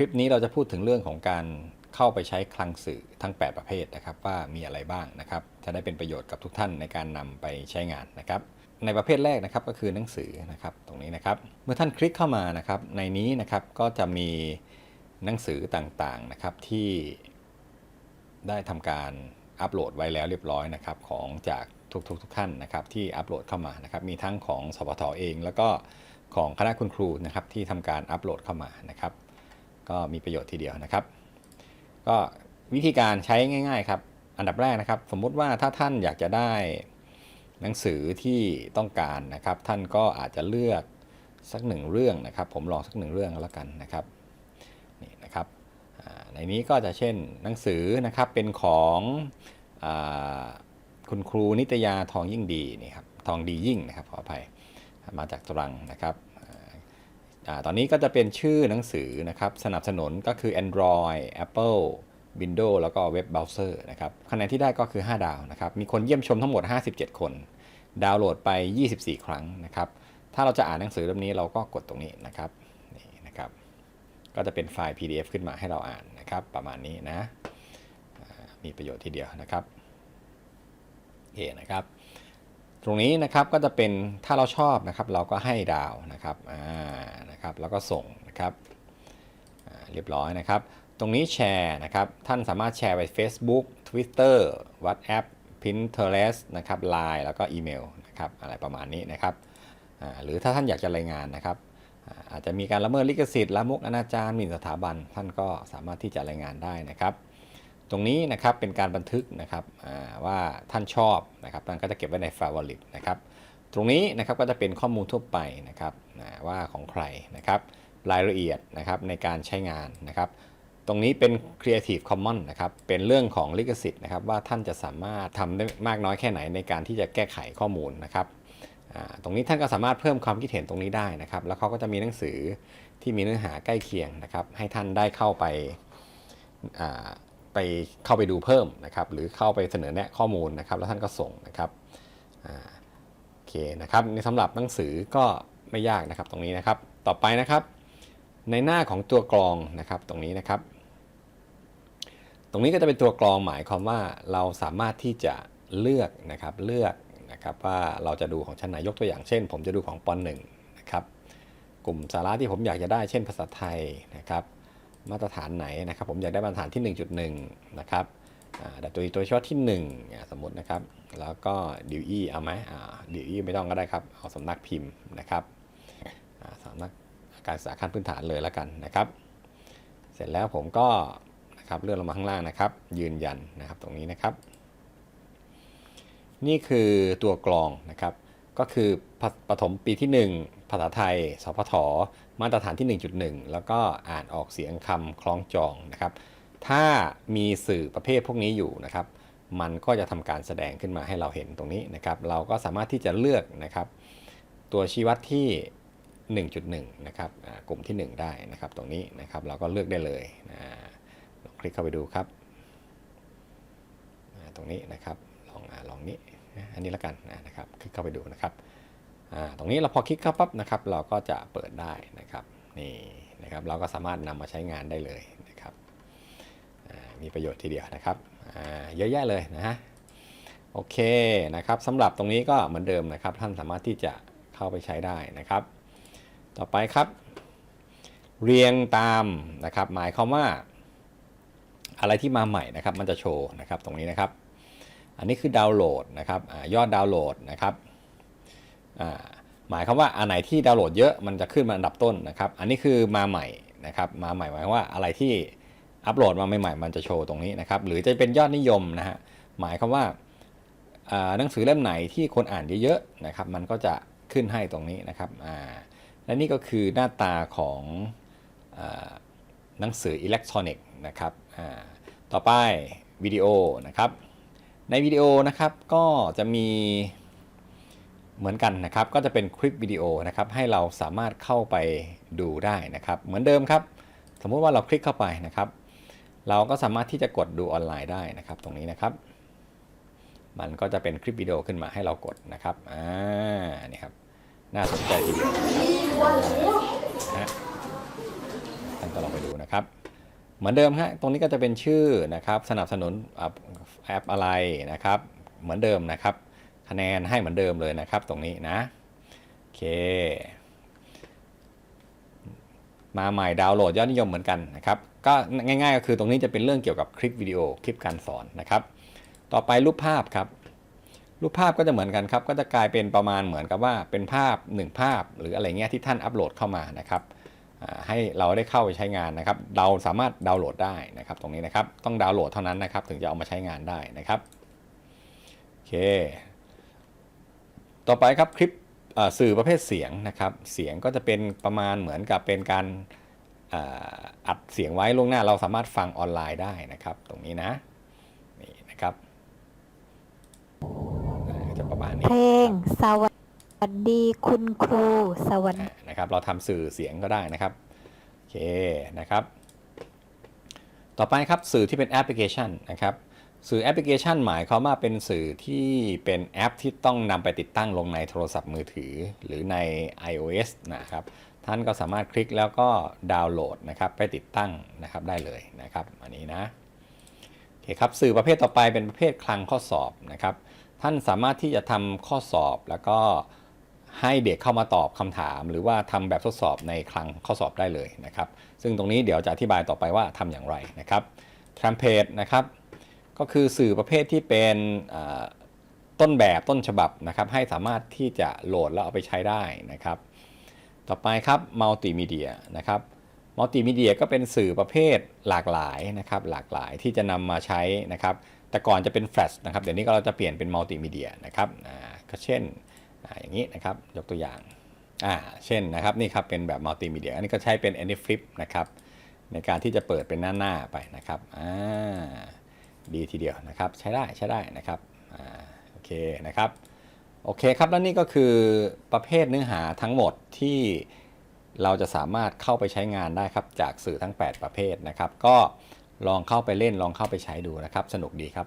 คลิปนี้เราจะพูดถึงเรื่องของการเข้าไปใช้คลังสื่อทั้ง 8 ประเภทนะครับ ว่ามีอะไรบ้างนะครับ จะได้เป็นประโยชน์กับทุกท่านในการนำไปใช้งานนะครับ ในประเภทแรกนะครับก็คือหนังสือนะครับตรงนี้นะครับ เมื่อท่านคลิกเข้ามานะครับในนี้นะครับก็จะมีหนังสือต่างๆนะครับที่ได้ทำการอัปโหลดไว้แล้วเรียบร้อยนะครับของจากทุกๆทุกท่านนะครับที่อัปโหลดเข้ามานะครับมีทั้งของสพทเอง แล้วก็ของคณะคุณครูนะครับที่ทำการอัปโหลดเข้ามานะครับ ก็มีประโยชน์ทีเดียวนะครับ ก็วิธีการใช้ง่าย ๆ ครับ อันดับแรกนะครับ สมมุติว่าถ้าท่านอยากจะได้หนังสือที่ต้องการนะครับ ท่านก็อาจจะเลือกสักหนึ่งเรื่องนะครับ ผมลองสักหนึ่งเรื่องแล้วกันนะครับนี่นะครับในนี้ก็จะเช่นหนังสือนะครับเป็นของอคุณครูนิตยาทองยิ่งดีนี่ครับทองดียิ่งนะครับขออภัยมาจากตรังนะครับ ตอนนี้ก็จะเป็นชื่อหนังสือนะครับ สนับสนุนก็คือ Android Apple Windows แล้วก็ Web Browser นะครับคะแนนที่ได้ก็คือ 5 ดาวนะครับ มีคนเยี่ยมชมทั้งหมด 57 คน ดาวน์โหลดไป 24 ครั้งนะครับ ถ้าเราจะอ่านหนังสือเล่มนี้เราก็กดตรงนี้นะครับนี่นะครับ ก็จะเป็นไฟล์ PDF ขึ้นมาให้เราอ่านนะครับ ประมาณนี้นะ มีประโยชน์ทีเดียวนะครับโอนะครับ รงนี้นะครับก็จะเป็นถ้าเราชอบนะครับ เราก็ให้ดาวนะครับอ่านะครับแล้วก็ส่งนะครับเรียบร้อยนะครับ ตรงนี้แชร์นะครับ ท่านสามารถแชร์ไป Facebook Twitter WhatsApp Pinterest นะครับ Line แล้วก็อีเมลนะครับอะไรประมาณนี้นะครับหรือถ้าท่านอยากจะรายงานนะครับ อาอาจจะมีการละเมิดลิขสิทธิ์ละมุกอนาจารหมิ่นสถาบัน ท่านก็สามารถที่จะรายงานได้นะครับ ตรงนี้นะครับเป็นการบันทึกนะครับว่าท่านชอบนะครับท่านก็จะเก็บไว้ใน Favorite นะครับตรงนี้นะครับก็จะเป็นข้อมูลทั่วไปนะครับว่าของใครนะครับรายละเอียดนะครับในการใช้งานนะครับตรงนี้เป็น Creative Commons นะครับเป็นเรื่องของลิขสิทธิ์นะครับว่าท่านจะสามารถทำได้มากน้อยแค่ไหนในการที่จะแก้ไขข้อมูลนะครับตรงนี้ท่านก็สามารถเพิ่มความคิดเห็นตรงนี้ได้นะครับ แล้วเขาก็จะมีหนังสือที่มีเนื้อหาใกล้เคียงนะครับ ให้ท่านได้เข้าไป ไปเข้าไปดูเพิ่มนะครับ หรือเข้าไปเสนอแนะข้อมูลนะครับ แล้วท่านก็ส่งนะครับโอเคนะครับในสำหรับหนังสือก็ไม่ยากนะครับตรงนี้นะครับ ต่อไปนะครับ ในหน้าของตัวกรองนะครับตรงนี้นะครับ ตรงนี้ก็จะเป็นตัวกรองหมายความว่าเราสามารถที่จะเลือกนะครับเลือกนะครับว่าเราจะดูของชั้นไหนยกตัวอย่างเช่น ผมจะดูของป .1 นะครับกลุ่มสาระที่ผมอยากจะได้เช่นภาษาไทยนะครับ มาตรฐานไหนนะครับ ผมอยากได้มาตรฐานที่ 1.1 นะครับอ่าแต่ตัวตัวเฉพาะที่1อ่สมมตินะครับ แล้วก็ดิวอี้เอาไหมดิวอี้ไม่ต้องก็ได้ครับ เอาสำนักพิมพ์นะครับสำนักการศึกษาขั้นพื้นฐานเลยแล้วกันนะครับ เสร็จแล้วผมก็นะครับเลื่อนลงมาข้างล่างนะครับ ยืนยันนะครับตรงนี้นะครับ นี่คือตัวกรองนะครับ ก็คือปปฐมปีที่ 1 ภาษาไทย สพท มาตรฐานที่ 1.1 แล้วก็อ่านออกเสียงคำคล้องจองนะครับ ถ้ามีสื่อประเภทพวกนี้อยู่นะครับ มันก็จะทำการแสดงขึ้นมาให้เราเห็นตรงนี้นะครับ เราก็สามารถที่จะเลือกนะครับ ตัวชี้วัดที่ 1.1 นะครับกลุ่มที่ 1 ได้นะครับ ตรงนี้นะครับ เราก็เลือกได้เลยนะลคลิกเข้าไปดูครับ ตรงนี้นะครับ ลองอลองนี้ อันนี้ละกันนะครับ คลิกเข้าไปดูนะครับ ตรงนี้เราพอคลิกเข้าปั๊บนะครับ เราก็จะเปิดได้นะครับ นี่นะครับ เราก็สามารถนำมาใช้งานได้เลยนะครับ มีประโยชน์ทีเดียวนะครับ เยอะแยะเลยนะฮะ โอเคนะครับสำหรับตรงนี้ก็เหมือนเดิมนะครับ ท่านสามารถที่จะเข้าไปใช้ได้นะครับ ต่อไปครับ เรียงตามนะครับ หมายความว่าอะไรที่มาใหม่นะครับ มันจะโชว์นะครับ ตรงนี้นะครับ อันนี้คือดาวน์โหลดนะครับอยอดดาวน์โหลดนะครับหมายความว่าอันไหนที่ดาวน์โหลดเยอะมันจะขึ้นมาอันดับต้นนะครับ อันนี้คือมาใหม่นะครับมาใหม่หมายความว่าอะไรที่อัปโหลดมาใหม่ๆมันจะโชว์ตรงนี้นะครับหรือจะเป็นยอดนิยมนะฮะหมายความว่าหนังสือเล่มไหนที่คนอ่านเยอะๆนะครับมันก็จะขึ้นให้ตรงนี้นะครับและนี่ก็คือหน้าตาของอหนังสืออิเล็กทรอนิกส์นะครับต่อไปวิดีโอนะครับ ในวิดีโอนะครับก็จะมีเหมือนกันนะครับ ก็จะเป็นคลิปวิดีโอนะครับให้เราสามารถเข้าไปดูได้นะครับ เหมือนเดิมครับ สมมุติว่าเราคลิกเข้าไปนะครับ เราก็สามารถที่จะกดดูออนไลน์ได้นะครับ ตรงนี้นะครับ มันก็จะเป็นคลิปวิดีโอขึ้นมาให้เรากดนะครับอ่านี่ครับน่าสนใจทีเดียวนะครับนะฮะท่านก็ลองไปดูนะครับ เหมือนเดิมฮะตรงนี้ก็จะเป็นชื่อนะครับสนับสนุนแอปอะไรนะครับเหมือนเดิมนะครับ คะแนนให้เหมือนเดิมเลยนะครับ ตรงนี้นะโอเค มาใหม่ดาวน์โหลดยอดนิยมเหมือนกันนะครับก็ง่ายๆก็คือตรงนี้จะเป็นเรื่องเกี่ยวกับคลิปวิดีโอคลิปการสอนนะครับ ต่อไปรูปภาพครับ รูปภาพก็จะเหมือนกันครับ ก็จะกลายเป็นประมาณเหมือนกับว่าเป็นภาพ 1 ภาพ หรืออะไรเงี้ยที่ท่านอัปโหลดเข้ามานะครับ ให้เราได้เข้าไปใช้งานนะครับ เราสามารถดาวน์โหลดได้นะครับ ตรงนี้นะครับ ต้องดาวน์โหลดเท่านั้นนะครับ ถึงจะเอามาใช้งานได้นะครับโอเค ต่อไปครับคลิปสื่อประเภทเสียงนะครับ เสียงก็จะเป็นประมาณเหมือนกับเป็นการอ,อัดเสียงไว้ล่วงหน้าเราสามารถฟังออนไลน์ได้นะครับ ตรงนี้นะนี่นะครับจะประมาณนี้เพลงสวัส วัสดีคุณครูสวัสดีนะครับ เราทำสื่อเสียงก็ได้นะครับ โอเคนะครับ ต่อไปครับสื่อที่เป็นแอปพลิเคชันนะครับ สื่อแอปพลิเคชันหมายความว่าเป็นสื่อที่เป็นแอปที่ต้องนำไปติดตั้งลงในโทรศัพท์มือถือหรือใน iOS นะครับ ท่านก็สามารถคลิกแล้วก็ดาวน์โหลดนะครับไปติดตั้งนะครับได้เลยนะครับ อันนี้นะโอเคครับสื่อประเภทต่อไปเป็นประเภทคลังข้อสอบนะครับ ท่านสามารถที่จะทำข้อสอบแล้วก็ ให้เด็กเข้ามาตอบคำถาม หรือว่าทำแบบทดสอบในคลังข้อสอบได้เลยนะครับ ซึ่งตรงนี้เดี๋ยวจะอธิบายต่อไปว่าทำอย่างไรนะครับ t r a m p a g e นะครับ ก็คือสื่อประเภทที่เป็นต้นแบบต้นฉบับนะครับ ให้สามารถที่จะโหลดแล้วเอาไปใช้ได้นะครับ ต่อไปครับมัลติมีเดียนะครับมัลติมีเดียก็เป็นสื่อประเภทหลากหลายนะครับ หลากหลายที่จะนำมาใช้นะครับ แต่ก่อนจะเป็นแฟลชนะครับ เดี๋ยวนี้ก็เราจะเปลี่ยนเป็นมัลติมีเดียนะครับก็เช่น อย่างนี้นะครับยกตัวอย่างอ่าเช่นนะครับนี่ครับเป็นแบบมัลติมีเดียอันนี้ก็ใช้เป็น a n y Flip นะครับในการที่จะเปิดเป็นหน้าๆไปนะครับอ่าดีทีเดียวนะครับใช้ได้ใช้ได้นะครับอ่าโอเคนะครับโอเคครับแล้วนี่ก็คือประเภทเนื้อหาทั้งหมดที่เราจะสามารถเข้าไปใช้งานได้ครับจากสื่อทั้ง 8 ประเภทนะครับ ก็ลองเข้าไปเล่นลองเข้าไปใช้ดูนะครับ สนุกดีครับ